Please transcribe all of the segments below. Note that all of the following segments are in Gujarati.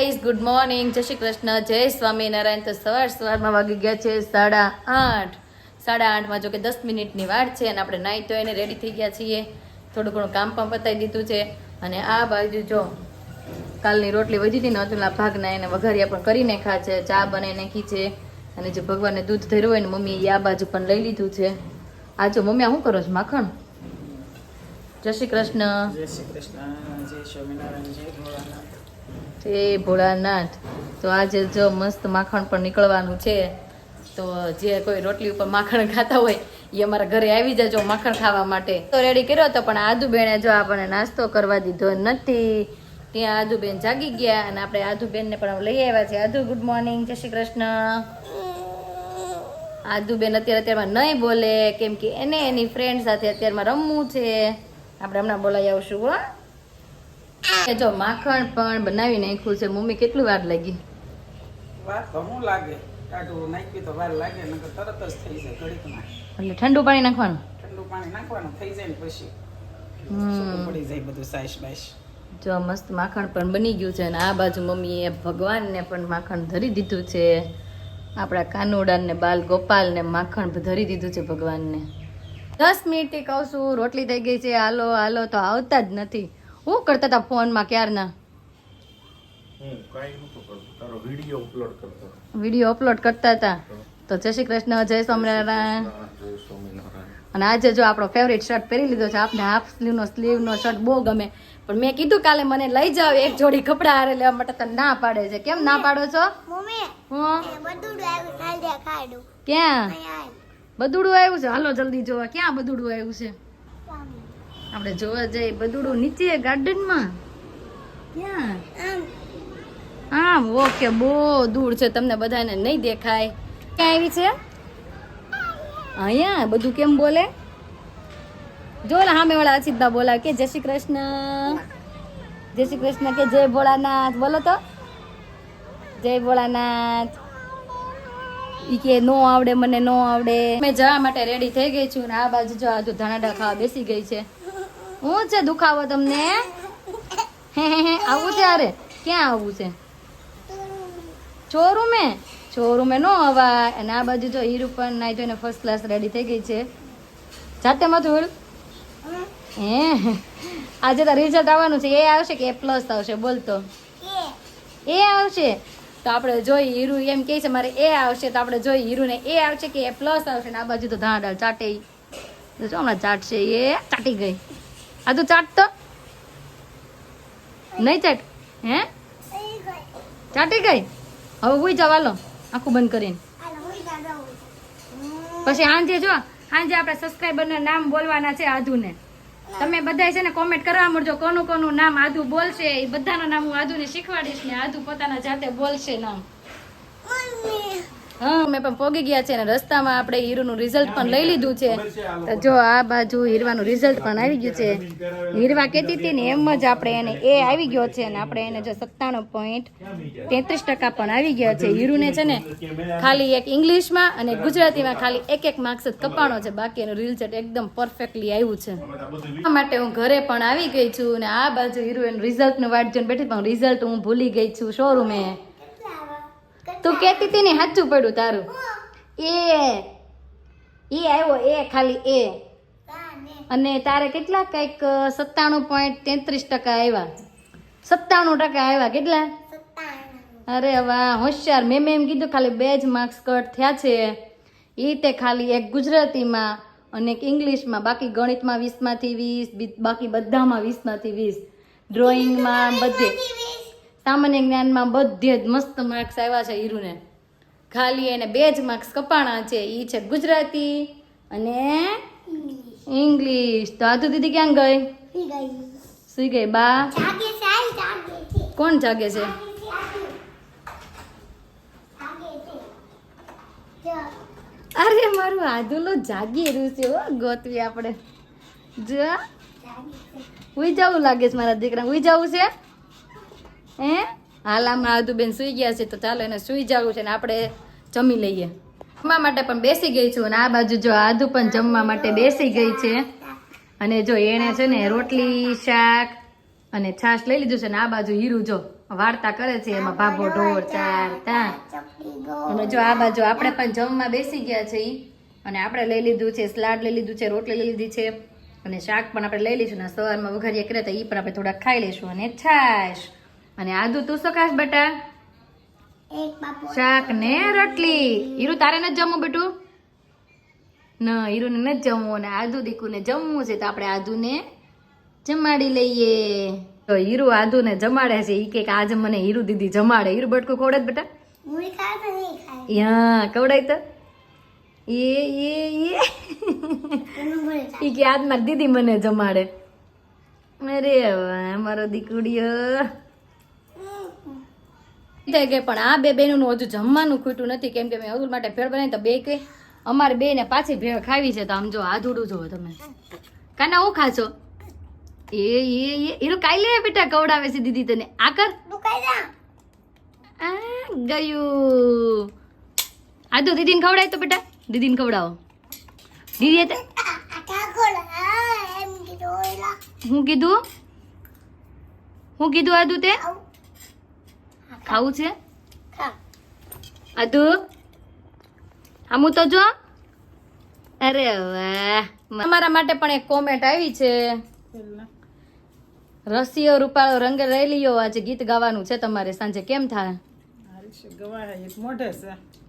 ગુડ મોર્નિંગ જય શ્રી કૃષ્ણ. જય સ્વામિનારાયણ. તો સવાર સવારમાં વાગી ગયા છે સાડા આઠ. સાડા આઠમાં જો કે દસ મિનિટની વાર છે અને આપણે નાઈ તો એને રેડી થઈ ગયા છીએ. થોડું ઘણું કામ પણ પતાવી દીધું છે. અને આ બાજુ જો કાલની રોટલી વધી હતી ને અતુલા ભાગના એને વઘારિયા પણ કરી નાખ્યા છે. ચા બનાવી નાખી છે. અને જે ભગવાનને દૂધ ધર્યું હોય ને મમ્મી એ આ બાજુ પણ લઈ લીધું છે. આ જો મમ્મી, આ શું કરો છો? માખણ? જય શ્રી કૃષ્ણ. જય શ્રી કૃષ્ણ. જય સ્વામિનારાયણ. જય ભોળાનાથ. જય ભોળાનાથ. તો આજે જો મસ્ત માખણ પણ નીકળવાનું છે, તો જે કોઈ રોટલી ઉપર માખણ ખાતા હોય, એ અમારા ઘરે આવી જજો માખણ ખાવા માટે. તો રેડી કર્યો હતો પણ આદુબેને જો આપણને નાસ્તો કરવા દીધો નથી. ત્યાં આદુબેન જાગી ગયા અને આપણે આદુબેનને પણ લઈ આવ્યા છે. આદુ ગુડ મોર્નિંગ જય શ્રી કૃષ્ણ. આદુબેન અત્યારે અત્યારમાં નહીં બોલે, કેમ કે એને એની ફ્રેન્ડ સાથે અત્યારમાં રમવું છે. આપણે હમણાં બોલાવી આવશું, હો. જો માખણ પણ બનાવી નાખ્યું છે. મમ્મી કેટલી વાર લાગી? વાર લાગે? કાઢવું નાખ્યું તો વાર લાગે નકર તરત જ થઈ જાય ઘડીકમાં. એટલે ઠંડુ પાણી નાખવાનું? ઠંડુ પાણી નાખવાનું થઈ જાય ને પછી. હમ. પડી જાય બધું સાઈશ બાઈશ જો મસ્ત માખણ પણ બની ગયું છે અને આ બાજુ મમ્મીએ ભગવાનને પણ માખણ ધરી દીધું છે. આપણા કાનુડાને બાલ ગોપાલને માખણ ધરી દીધું છે ભગવાનને. દસ મિનિટથી કહું છું રોટલી થઈ ગઈ છે. હાલો હાલો તો આવતા જ નથી. હું કરતા હતા ફોનમાં ક્યારના? વીડિયો અપલોડ કરતો. વીડિયો અપલોડ કરતા હતા. તો. જય શ્રી કૃષ્ણ જય સ્વામિનારાયણ. અને આજે જો આપણો ફેવરેટ શર્ટ પહેરી લીધો છે આપને હાફ સ્લીવનો સ્લીવનો શર્ટ બહુ ગમે. પણ મેં કીધું કાલે મને લઈ જાવ એક જોડી કપડાં હારે લેવા માટે તો ના પાડે છે. કેમ ના પાડો છો? ક્યાં? બધુડું આવ્યું છે? હાલો જલ્દી જોવા. ક્યાં બધુડું આવ્યું છે? આપણે જોવા જઈએ બધુડું નીચે ગાર્ડનમાં? ક્યાં? આમ. ઓકે બહુ દૂર છે તમને બધાને નહીં દેખાય. ક્યાં આવી છે? અહીંયા બધું કેમ બોલે? જો સામે વાળા અસિતબા બોલા કે જય શ્રી કૃષ્ણ. જય શ્રી કૃષ્ણ કે જય ભોળાનાથ. બોલો તો. જય ભોળાનાથ. ઈ કે નો આવડે મને નો આવડે. મેં જવા માટે રેડી થઈ ગઈ છું ને આ બાજુ જો આજુ ધાણાડા ખાવા બેસી ગઈ છે. હું છે દુખાવો તમને? આવું છે અરે ક્યાં આવું છે? શોરૂમે શોરૂમે નો અવાય. અને આ બાજુ જો હીર પણ નાઈ જોઈને ફર્સ્ટ ક્લાસ રેડી થઈ ગઈ છે. જાતે મથુર હે? આજે તો રિઝલ્ટ આવવાનું છે. એ આવશે કે એ પ્લસ આવશે? બોલતો એ આવશે? તો આપણે જોઈ હીરુ એમ કહે છે, મારે એ આવશે. તો આપણે જોઈ હીરુને, એ આવશે કે એ પ્લસ આવશે? ને આ બાજુ તો ધાડાળ ચાટે જો હમણાં ચાટશે એ, ચાટી ગઈ. આ તો ચાટ તો. નહીં ચાટ? હે? ચાટી ગઈ? હવે ઉઈ જાવ હાલો. આખું બંધ કરીને. પછી સાંજે જો સાંજે આપણે સબસ્ક્રાઈબરના નામ બોલવાના છે આધુને તમે બધા છે ને કોમેન્ટ કરવા મળજો કોનું કોનું નામ આધુ બોલશે એ બધાના નામ હું આધુને શીખવાડીશ ને આધુ પોતાના જાતે બોલશે નામ. હા મેં પણ પોગી ગયા છે અને રસ્તામાં આપણે હીરુનું રિઝલ્ટ પણ લઈ લીધું છે. તો જો આ બાજુ હીરવાનું રિઝલ્ટ પણ આવી ગયું છે. હીરવા કહેતી હતી ને એમ જ આપણે એને એ આવી ગયો છે અને આપણે એને જો સત્તાણું પોઈન્ટ તેત્રીસ ટકા પણ આવી ગયા છે. હીરુને છે ને ખાલી એક ઇંગ્લિશમાં અને ગુજરાતીમાં ખાલી એક એક માર્ક્સ જ કપાણો છે. બાકી એનું રિઝલ્ટ એકદમ પરફેક્ટલી આવ્યું છે. આ માટે હું ઘરે પણ આવી ગઈ છું અને આ બાજુ હીરુ એનું રિઝલ્ટનું વાટ જોઈને બેઠી પણ રિઝલ્ટ હું ભૂલી ગઈ છું. શોરૂમે તું કહેતી હતી ને સાચું પડ્યું તારું. એ એ આવ્યો, એ ખાલી એ. અને તારે કેટલા કંઈક સત્તાણું પોઈન્ટ તેત્રીસ ટકા આવ્યા. સત્તાણું ટકા આવ્યા કેટલા? અરે વાહ, હોશિયાર. મેં મેં એમ કીધું ખાલી બે જ માર્ક્સ કટ થયા છે. એ તે ખાલી એક ગુજરાતીમાં અને એક ઇંગ્લિશમાં, બાકી ગણિતમાં વીસમાંથી વીસ બાકી બધામાં વીસમાંથી વીસ. ડ્રોઈંગમાં બધે. સામાન્ય જ્ઞાનમાં બધે જ મસ્ત માર્ક્સ આવ્યા છે હીરુને. ખાલી એને બે જ માર્ક્સ કપાણા છે એ છે ગુજરાતી અને ઇંગ્લિશ તો આધુ દીદી ક્યાં ગઈ? સુઈ ગઈ. બા? કોણ જાગે છે? અરે મારું આદુલો જાગી રહ્યું છે હો ગોતવી આપણે. જો. ઉઈ જવું લાગે છે મારા દીકરા ઉઈ જવું છે? હે? હાલ આમાં આદુબેન સુઈ ગયા છે તો ચાલો એને સુઈ જવું છે ને આપણે જમી લઈએ. જમવા માટે પણ બેસી ગઈ છું અને આ બાજુ જો આદુ પણ જમવા માટે બેસી ગઈ છે. અને જો એણે છે ને રોટલી, શાક અને છાશ લઈ લીધું છે ને આ બાજુ હીરું જો વાર્તા કરે છે એમાં ભાભો ઢોર, ચાર, તા. અને જો આ બાજુ આપણે પણ જમવા બેસી ગયા છે. અને આપણે લઈ લીધું છે, સલાડ લઈ લીધું છે, રોટલી લઈ લીધી છે. અને શાક પણ આપણે લઈ લઈશું ને સવારમાં વઘારીએ કરે તો એ પણ આપણે થોડાક ખાઈ લઈશું અને છાશ. અને આદુ તું શું ખાસ બેટા? શાક ને રોટલી. હીરું તારે નથી જમવું બેટું? ના હીરુને નથી જમવું અને આદુ દીકુને જમવું છે તો આપણે આદુને જમાડી લઈએ. તો હીરુ આદુને જમાડે છે. ઈ કે આજે મને હીરુ દીદી જમાડે. હીરુ બટકું ખવડે બેટા. તો યા કવડાય તો. એ એ એ. ઈ કે આજ મારી દીદી મને જમાડે. અરે વાહ મારો દીકડીયો. થઈ ગઈ પણ આ બે બહેનોનું હજુ જમવાનું ખૂટ્યું નથી કેમ કે મેં અતુલ માટે ભેળ બનાવી તો બે કે અમારે બે ને પાછી ભેળ ખાવી છે તો આમ જો આધુડું જોવો તમે. કાના હું ખાશો? એ એ એ એનું કાઈ લે બેટા કવડાવે છે દીદી તને. આ કર. ગયું. આદુ દીદીને ખવડાય તો બેટા. દીદીને ખવડાવો. દીદી હા કીધું હું કીધું? આદુ તે? ખાવું છે? અધુ આદુ આમું તો જો. અરે વાહ. અમારા માટે પણ એક કોમેન્ટ આવી છે. રસીઓ રૂપાળો રંગ રેલીઓ આજે ગીત ગાવાનું છે તમારે. સાંજે કેમ થાય? મોઢે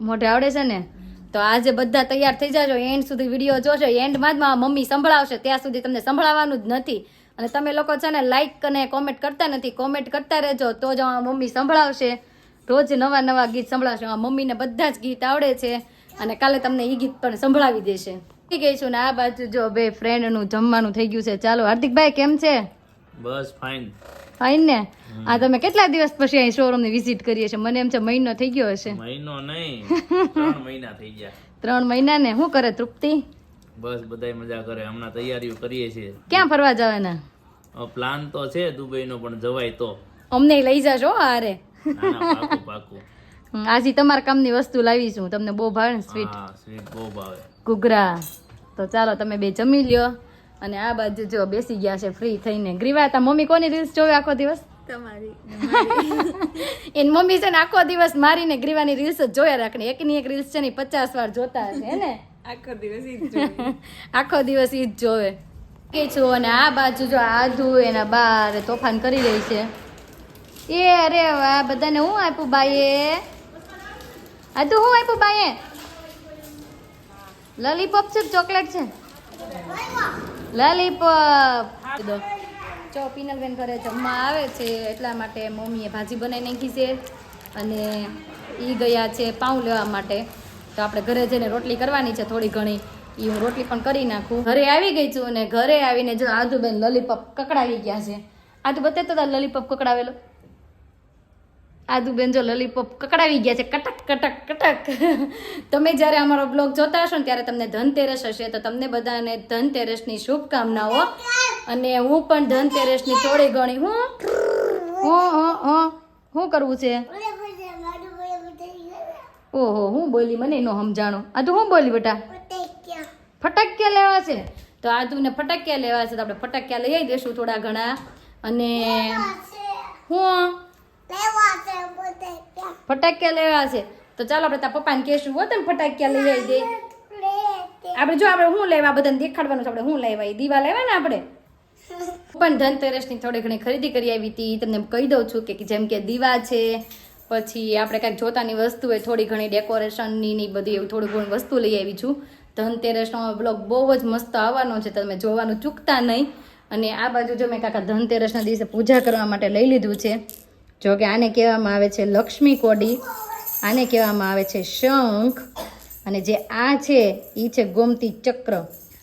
મોઢે આવડે છે ને? તો આજે બધા તૈયાર થઈ જાજો. એન્ડ સુધી વીડિયો જોશો એન્ડમાં જ મારા મમ્મી સંભળાવશે. ત્યાં સુધી તમને સંભળાવવાનું જ નથી. અને તમે લોકો છે ને લાઈક અને કોમેન્ટ કરતા નથી. કોમેન્ટ કરતા રહેજો તો જ આ મમ્મી સંભળાવશે. રોજ નવા નવા ગીત સંભળાવશે. આ મમ્મીને બધા જ ગીત આવડે છે. અને કાલે તમને એ ગીત પણ સંભળાવી દેશે. થઈ ગઈ છું ને આ બાજુ જો બે ફ્રેન્ડનું જમવાનું થઈ ગયું છે. ચાલો હાર્દિકભાઈ કેમ છે? બસ ફાઇન ફાઈન ને? આ તમે કેટલા દિવસ પછી અહીં શોરૂમની વિઝિટ કરીએ છે મને એમ છે મહિનો થઈ ગયો હશે. મહિનો નહીં ત્રણ મહિના થઈ ગયા. ત્રણ મહિના ને? શું કરે તૃપ્તિ? બસ બધાય મજા કરે. હમણાં તૈયારીઓ કરીએ છીએ. ક્યાં ફરવા જવાના? પ્લાન તો છે દુબઈનો પણ જવાય તો. અમને લઈ ના, ના, પાકું પાકું. આજે તમારા કામની વસ્તુ લાવીશું તમને બહુ ભાવે ને સ્વીટ સ્વીટ બહુ ભાવે. ઘૂઘરા. તો ચાલો તમે બે જમી લ્યો. અને આ બાજુ જો બેસી ગયા છે ફ્રી થઈને. ગ્રીવા તા મમ્મી કોની રીલ્સ જોવે આખો દિવસ? તમારી. એની મમ્મી છે ને આખો દિવસ મારીને ગ્રીવાની રીલ્સ જ જોયા રાખને એકની એક રીલ્સ છે ને પચાસ વાર જોતા હશે હે ને? આખો દિવસ ઈ જ. આખો દિવસ ઈ જ જોવે. કે છું અને આ બાજુ જો આધુ એના બાર તોફાન કરી રહી છે. એ અરે વાહ, બધાને હું આપ્યું બાઈએ? આધુ હું આપ્યું બાઈએ? લોલીપોપ છે ચોકલેટ છે? લોલીપોપ. ચો પીનલબેન ઘરે જમવા આવે છે, એટલા માટે મમ્મીએ ભાજી બનાવી નાખી છે. અને એ ગયા છે પાઉં લેવા માટે. તો આપણે ઘરે જઈને રોટલી કરવાની છે થોડી ઘણી. એ હું રોટલી પણ કરી નાખું. ઘરે આવી ગઈ છું અને ઘરે આવીને જો આદુબેન લોલીપોપ કકડાવી ગયા છે. આદુ બતાવતો તાર લોલીપોપ કકડાવેલો. આદુબેન જો લોલીપોપ કકડાવી ગયા છે કટક કટક કટક. તમે જ્યારે અમારો બ્લોગ જોતા હશો ને ત્યારે તમને ધનતેરસ હશે તો તમને બધાને ધનતેરસની શુભકામનાઓ. અને હું પણ ધનતેરસની થોડી ઘણી હું? હું હું હું. શું કરવું છે? ઓહો હું બોલી મને એનો સમજાણો. આ તો હું બોલી બેટા? ફટાકિયા લેવા છે. તો આદુને ફટાકિયા લેવા છે તો આપણે ફટાકિયા લઈ આવી દેશું થોડા ઘણા. અને હું? ફટાકિયા લેવા છે. તો ચાલો આપણે તા પપ્પાને કહેશું, હો તમે ફટાકિયા લઈ આવી દે. આપણે જો આપણે શું લેવા, બધાને દેખાડવાનું છે, આપણે શું લેવા દીવા લેવા ને આપણે? પણ ધનતેરસની થોડી ઘણી ખરીદી કરી આવી હતી. તમને કહી દઉં છું કે જેમ કે દીવા છે, પછી આપણે કાંઈક જોતાની વસ્તુ હોય, થોડી ઘણી ડેકોરેશનની બધી એવું થોડી ઘણું વસ્તુ લઈ આવી છું. ધનતેરસનો બ્લોગ બહુ જ મસ્ત આવવાનો છે, તમે જોવાનું ચૂકતા નહીં. અને આ બાજુ જો મેં કાકા ધનતેરસના દિવસે પૂજા કરવા માટે લઈ લીધું છે, જો કે આને કહેવામાં આવે છે લક્ષ્મી કોડી, આને કહેવામાં આવે છે શંખ, અને જે આ છે એ છે ગોમતી ચક્ર.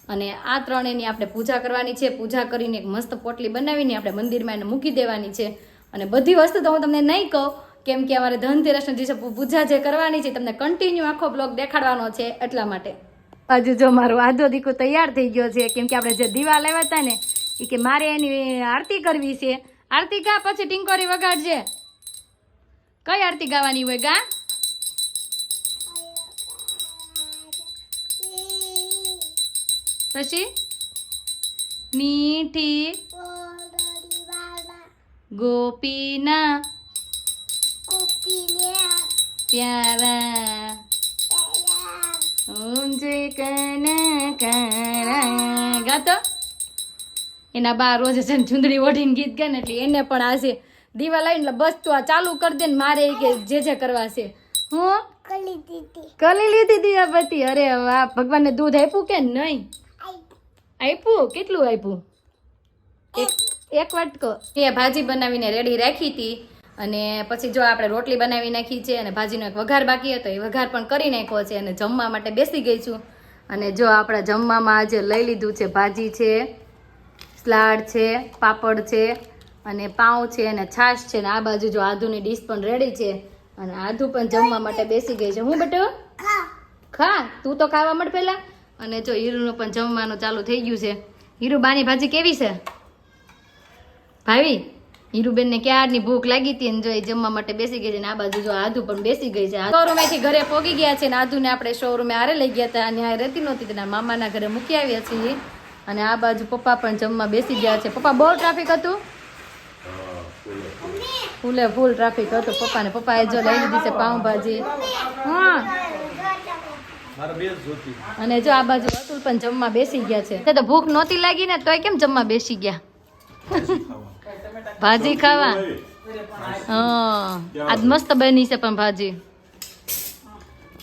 અને આ ત્રણેયની આપણે પૂજા કરવાની છે, પૂજા કરીને એક મસ્ત પોટલી બનાવીને આપણે મંદિરમાં એને મૂકી દેવાની છે. અને બધી વસ્તુ તો હું તમને નહીં કહું, કેમ કે અમારે ધનતેરસના દિવસે પૂજા જે કરવાની છે, તમને કન્ટિન્યુ આખો બ્લોગ દેખાડવાનો છે એટલા માટે. હજુ જો મારો આધો દીકો તૈયાર થઈ ગયો છે કેમ કે આપણે જે દીવા લેવા હતા ને એ કે મારે એની આરતી કરવી છે. આરતી ગા પછી ટિંકોરી વગાડજે. કઈ આરતી ગાવાની હોય ગા? પછી? મીઠી ગોપીના પ્યારા. ઊંજે કના કાળા ગાતો? એના બા રોજ છે ને ચુંદડી ઓઢીને ગીત ગાય ને એટલે એને પણ આજે દીવા લાવીને એટલે બસ તું આ ચાલુ કરી દે ને મારે કે જે જે કરવા છે. હું? કલી લીધી દીવા દીવાબત્તી? અરે વાહ ભગવાનને દૂધ આપ્યું કે નહીં? આપ્યું. કેટલું આપ્યું? એક એક. વાટકો. એ ભાજી બનાવીને રેડી રાખી હતી. અને પછી જો આપણે રોટલી બનાવી નાખી છે અને ભાજીનો એક વઘાર બાકી હતો એ વઘાર પણ કરી નાખ્યો છે અને જમવા માટે બેસી ગઈ છું. અને જો આપણા જમવામાં આજે લઈ લીધું છે ભાજી છે સલાડ છે પાપડ છે અને પાઉં છે અને છાશ છે ને આ બાજુ જો આદુની ડીશ પણ રેડી છે અને આદુ પણ જમવા માટે બેસી ગઈ છે. હું બેટો? ખા. ખા? તું તો ખાવા મળ પહેલા. અને જો હીરુનું પણ જમવાનું ચાલુ થઈ ગયું છે. હીરુ બાની ભાજી કેવી છે? ભાવી? હીરુબેનને ક્યારની ભૂખ લાગી હતી ને જો એ જમવા માટે બેસી ગઈ છે ને આ બાજુ જો આધુ પણ બેસી ગઈ છે. શોરૂમેથી ઘરે પોગી ગયા છે ને આદુને આપણે શોરૂમે આરે લઈ ગયા હતા. અને આ રહેતી નહોતી તેના મામાના ઘરે મૂકી આવ્યા છીએ. અને આ બાજુ પપ્પા પણ જમવા બેસી ગયા છે. પપ્પા બહુ ટ્રાફિક હતું? ફૂલે ફૂલ ટ્રાફિક હતું. પપ્પા પપ્પાએ જો લઈ લીધી છે પાઉંભાજી. હા. અને જો આ બાજુ અતુલ પણ જમવા બેસી ગયા છે. તે તો ભૂખ નહોતી લાગી ને તોય કેમ જમવા બેસી ગયા? ભાજી ખાવા? હા. આજ મસ્ત બની છે પણ ભાજી.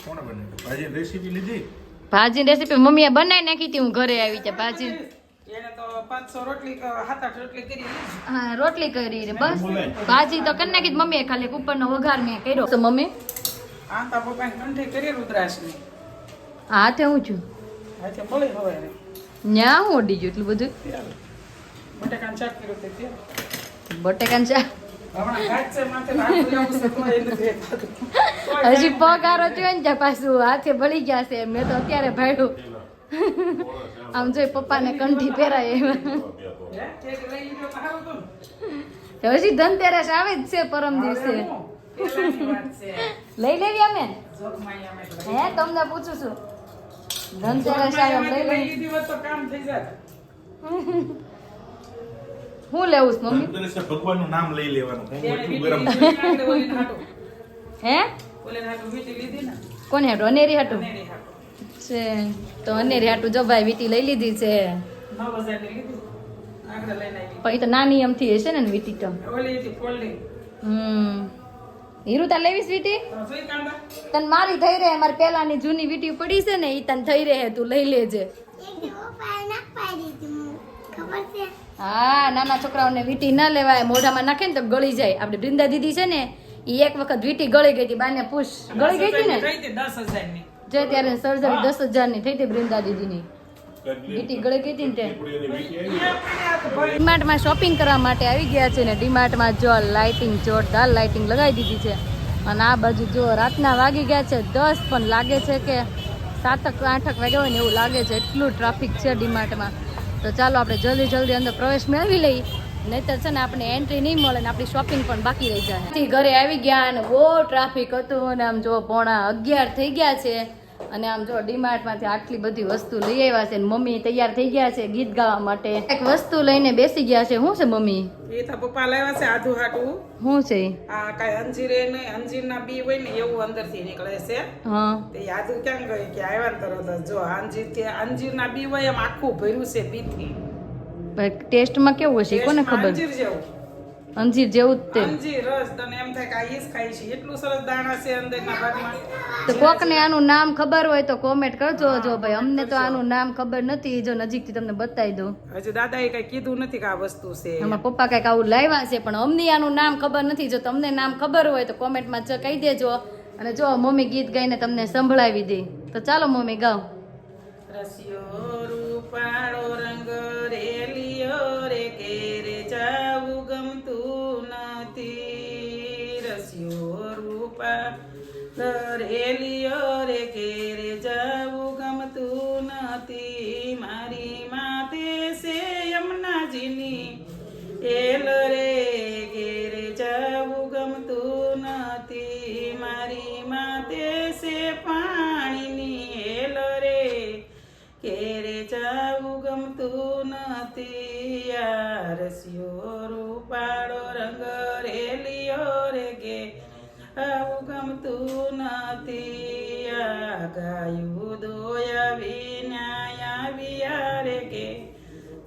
કોણે ભાજી રેસીપી લીધી? ભાજી રેસીપી મમ્મીએ બનાવી નાખી હતી હું ઘરે આવી છે ભાજી. એને તો પાંચસો રોટલી ક- સાત આઠ રોટલી કરી હા રોટલી કરી બસ. ભાજી તો કરી નાખી મમ્મીએ ખાલી ઉપરનો વઘાર મેં કર્યો. તો મમ્મી? હાથે હું છું. ન્યા હું ઓડી એટલું બધું? છે તોય એને ભેદ થતું. હજી પગારો ને ત્યાં પાછું હાથે બળી ગયા છે. મેં તો અત્યારે ભાડ્યું આમ જોઈ પપ્પાને કંઠી પહેરાય હતું. તો હજી ધનતેરસ આવે જ છે પરમ દિવસે. લઈ લેવી અમે. હે તમને પૂછું છું. ધનતેરસ આવે એમ લઈ લેવી કામ થઈ જાત. હું લેવું છું મમ્મી? ભગવાનનું નામ લઈ લેવાનું. હું એટલું ગરમ. કોને હાટું? અનેરી હાટું? છે તો અનેરી હાટું જો ભાઈ વીટી લઈ લીધી છે. પણ એ તો નાની એમથી હશે ને વીટી તો. ઓલી હતી folding. હમ. હીરું તાર લેવીશ વીટી? તને મારી થઈ રહે મારી પેલાની જૂની વીટી પડી છે ને એ તને થઈ રહે તું લઈ લેજે. ના હા નાના છોકરાઓને વીટી ના લેવાય મોઢામાં નાખે ને તો ગળી જાય. આપણે બૃંદા દીદી છે ને એ એક વખત વીટી ગળી ગઈ હતી બાને પૂછ ગળી ગઈ હતી ને. જે ત્યારે સર્જરી દસ હજારની થઈ હતી બૃંદા દીદીની. વીટી ગળી ગઈ હતી ને તે? ડીમાર્ટમાં શોપિંગ કરવા માટે આવી ગયા છે ને ડીમાર્ટમાં જો લાઇટિંગ જોરદાર લાઇટિંગ લગાવી દીધી છે. અને આ બાજુ જો રાતના વાગી ગયા છે દસ પણ લાગે છે કે સાતક આઠક વાગ્યા હોય ને એવું લાગે છે એટલું ટ્રાફિક છે ડીમાર્ટમાં. તો ચાલો આપણે જલ્દી જલ્દી અંદર પ્રવેશ મેળવી લઈએ. નહીતર છે ને આપણે એન્ટ્રી નહીં મળે ને આપણી શોપિંગ પણ બાકી રહી જાય. ઘરે આવી ગયા અને બહુ ટ્રાફિક હતું અને આમ જો પોણા અગિયાર થઈ ગયા છે. અને આમ જો ડીમાર્ટમાંથી આટલી બધી વસ્તુ લઈ આવ્યા છે ને મમ્મી તૈયાર થઈ ગયા છે ગીત ગાવા માટે. એક વસ્તુ લઈને બેસી ગયા છે. શું છે મમ્મી? એ તો પપ્પા લાવ્યા છે આધુ હાટું. શું છે? આ કાઈ અંજીરે નહીં અંજીરના બી હોય ને એવું અંદરથી નીકળે છે. હા. તે આધુ કેમ ગઈ? કે આવ્યા ને તરત જો. અંજીર કે અંજીરના બી હોય એમ આખું ભર્યું છે બીથી. ટેસ્ટમાં કેવું હશે? કોને ખબર? અંજીર જેવું. અંજીર જેવું જ તે. અંજીર રસ તને એમ થાય કે આ ખાઈ છે. એટલું સરસ દાણા છે અંદરના ભાગમાં. તો કોકને આનું નામ ખબર હોય તો કોમેન્ટ કરજો જો ભાઈ. અમને તો આનું નામ ખબર નથી. જો નજીકથી તમને બતાવી દઉં. હજી દાદાએ કઈ કીધું નથી કે આ વસ્તુ છે. આમાં પપ્પા કંઈક આવું લાવ્યા છે પણ અમને આનું નામ ખબર નથી. જો તમને નામ ખબર હોય તો કોમેન્ટમાં જ કહી દેજો. અને જો મમ્મી ગીત ગાઈને તમને સંભળાવી દે. તો ચાલો મમ્મી ગાઓ. રસિયો રૂપાળો રેલિયો રે કેરે જવું ગમતું નથી. મારી માતે સે યમુનાજીની. એલ રે ઘેરે જવું ગમતું નથી. મારી માતે સે પાણીની. એલ રે ઘેરે જવું ગમતું નથી. યાર રસિયો રૂપાળો રંગ રેલિયો રે જાવું ગમતું નથી આ ગાયું દોયા વિના આવ્યા રે કે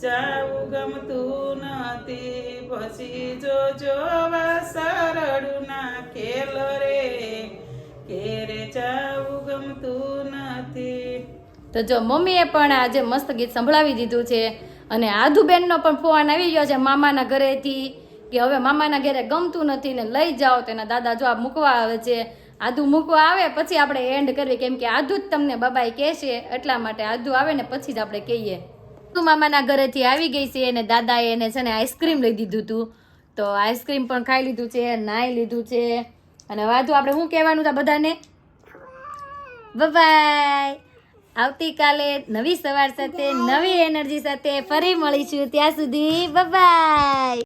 જાવું ગમતું નથી પછી જો જોવા સરડું ના ખેલ રે જાવું ગમતું નથી તો જો મમ્મીએ પણ આજે મસ્ત ગીત સંભળાવી દીધું છે અને આદુબેનનો પણ ફોન આવી ગયો છે મામાના ઘરેથી. કે હવે મામાના ઘરે ગમતું નથી ને લઈ જાઓ તો એના દાદા જો આ મૂકવા આવે છે, આદુ મૂકવા આવે, પછી આપણે એન્ડ કરવી કેમ કે આદુ જ તમને બાબાઈ કહેશે એટલા માટે આદુ આવે ને પછી જ આપણે કહીએ. તું મામાના ઘરેથી આવી ગઈ છે અને દાદાએ એને છે ને આઈસ્ક્રીમ લઈ દીધું હતું તો આઈસ્ક્રીમ પણ ખાઈ લીધું છે, નાઈ લીધું છે. અને વાધુ આપણે શું કહેવાનું હતા બધાને? બાય આવતીકાલે નવી સવાર સાથે, નવી એનર્જી સાથે ફરી મળીશું. ત્યાં સુધી બાય